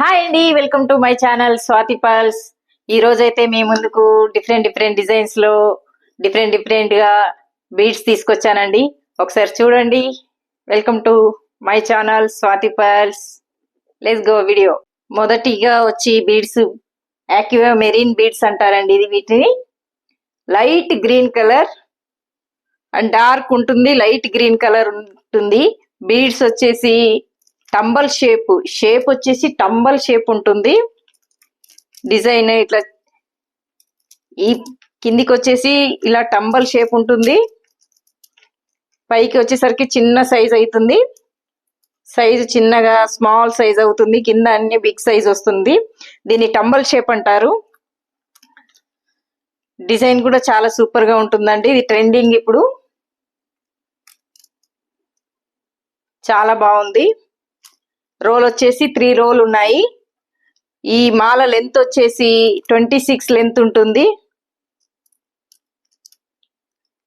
Hi అండి welcome to my channel Swathi pulse. ఈ రోజైతే అయితే మీ ముందుకు డిఫరెంట్ డిఫరెంట్ డిజైన్స్లో డిఫరెంట్ డిఫరెంట్గా బీడ్స్ తీసుకొచ్చానండి. ఒకసారి చూడండి. Welcome to my channel Swathi pulse. Let's go video మొదటిగా వచ్చి బీడ్స్ యాక్యువా మెరీన్ బీడ్స్ అంటారండి ఇది వీటిని. Light green colour and dark ఉంటుంది లైట్ గ్రీన్ కలర్ ఉంటుంది. బీడ్స్ వచ్చేసి టంబల్ షేప్ షేప్ వచ్చేసి టంబల్ షేప్ ఉంటుంది. డిజైన్ ఇట్లా ఈ కిందికి వచ్చేసి ఇలా టంబల్ షేప్ ఉంటుంది. పైకి వచ్చేసరికి చిన్న సైజ్ అవుతుంది సైజు చిన్నగా స్మాల్ సైజ్ అవుతుంది. కింద అన్ని బిగ్ సైజ్ వస్తుంది. దీన్ని టంబల్ షేప్ అంటారు. డిజైన్ కూడా చాలా సూపర్గా ఉంటుందండి. ఇది ట్రెండింగ్ ఇప్పుడు. చాలా బాగుంది. రోల్ వచ్చేసి త్రీ రోల్ ఉన్నాయి. ఈ మాల లెంత్ వచ్చేసి ట్వంటీ సిక్స్ లెంత్ ఉంటుంది.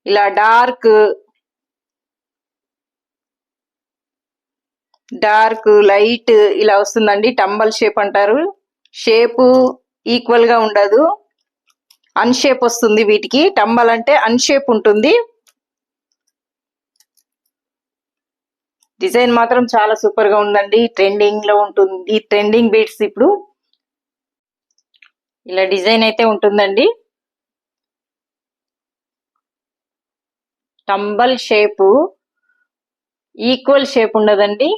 ఇలా డార్క్ డార్క్ లైట్ ఇలా వస్తుందండి. టంబల్ షేప్ అంటారు. షేప్ ఈక్వల్గా ఉండదు. అన్షేప్ వస్తుంది వీటికి. టంబల్ అంటే అన్షేప్ ఉంటుంది. డిజైన్ మాత్రం చాలా సూపర్గా ఉందండి. ట్రెండింగ్లో ఉంటుంది. ట్రెండింగ్ బీట్స్ ఇప్పుడు ఇలా డిజైన్ అయితే ఉంటుందండి. టంబల్ షేప్ ఈక్వల్ షేప్ ఉండదండి.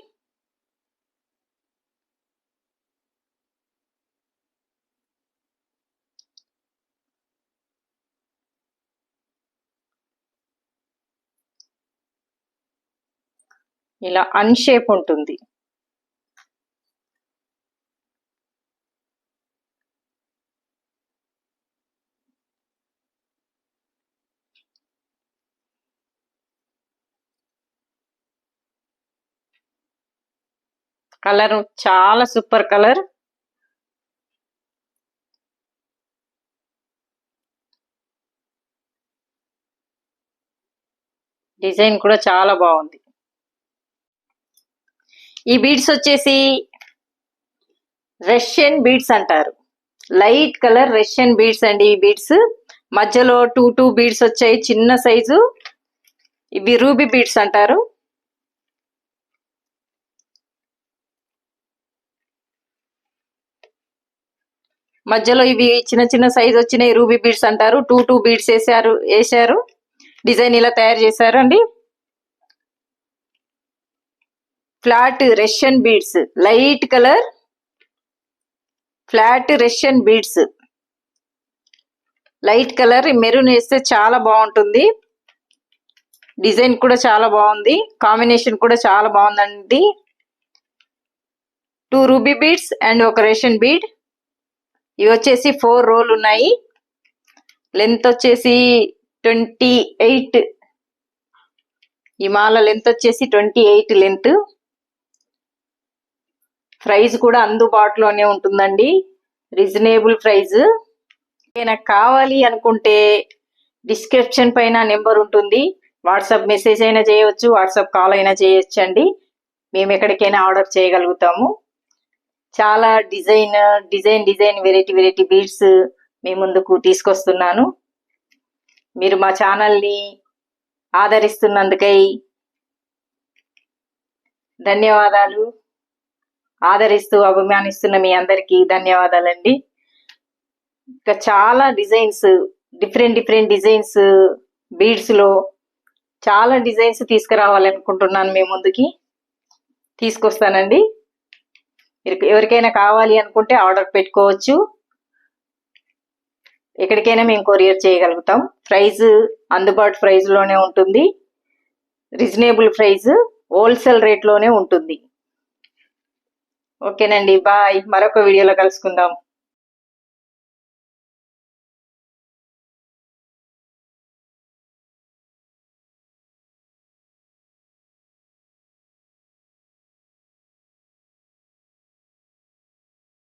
ఇలా అన్షేప్ ఉంటుంది. కలర్ చాలా సూపర్ కలర్ డిజైన్ కూడా చాలా బాగుంది. ఈ బీడ్స్ వచ్చేసి రష్యన్ బీడ్స్ అంటారు. లైట్ కలర్ రష్యన్ బీడ్స్ అండి ఈ బీడ్స్ మధ్యలో టూ టూ బీడ్స్ వచ్చాయి చిన్న సైజు ఇవి రూబీ బీడ్స్ అంటారు. మధ్యలో ఇవి చిన్న చిన్న సైజ్ వచ్చినాయి రూబీ బీడ్స్ అంటారు. టూ టూ బీడ్స్ వేసారు వేసారు డిజైన్ ఇలా తయారు చేశారు అండి flat Russian beads. Light colour flat Russian beads. Light colour maroon వేస్తే చాలా బాగుంటుంది. డిజైన్ కూడా చాలా బాగుంది. కాంబినేషన్ కూడా చాలా బాగుందండి. టూ రూబీ బీడ్స్ అండ్ ఒక రేషన్ బీడ్. ఇవి వచ్చేసి ఫోర్ రోల్ ఉన్నాయి. లెంత్ వచ్చేసి ట్వంటీ ఎయిట్. ఈ మాల లెంత్ వచ్చేసి ట్వంటీ ఎయిట్ లెంత్. ప్రైస్ కూడా అందుబాటులోనే ఉంటుందండి. రీజనబుల్ ప్రైస్ నాకు కావాలి అనుకుంటే డిస్క్రిప్షన్ పైన నెంబర్ ఉంటుంది. వాట్సాప్ మెసేజ్ అయినా చేయవచ్చు వాట్సాప్ కాల్ అయినా చేయొచ్చు అండి మేము ఎక్కడికైనా ఆర్డర్ చేయగలుగుతాము. చాలా design design design variety variety beads మీ ముందుకు తీసుకొస్తున్నాను. మీరు మా ఛానల్ని ఆదరిస్తున్నందుకై ధన్యవాదాలు. ఆదరిస్తూ అభిమానిస్తున్న మీ అందరికీ ధన్యవాదాలండి. ఇంకా చాలా డిజైన్స్ డిఫరెంట్ డిఫరెంట్ డిజైన్స్ బీడ్స్లో చాలా డిజైన్స్ తీసుకురావాలనుకుంటున్నాను మీ ముందుకి. తీసుకొస్తానండి. మీరు ఎవరికైనా కావాలి అనుకుంటే ఆర్డర్ పెట్టుకోవచ్చు. ఎక్కడికైనా మేము కొరియర్ చేయగలుగుతాం. ప్రైజ్ అందుబాటు ప్రైస్లోనే ఉంటుంది. రీజనబుల్ ప్రైజ్ హోల్సేల్ రేట్లోనే ఉంటుంది. ఓకేనండి బాయ్. మరొక వీడియోలో కలుసుకుందాం.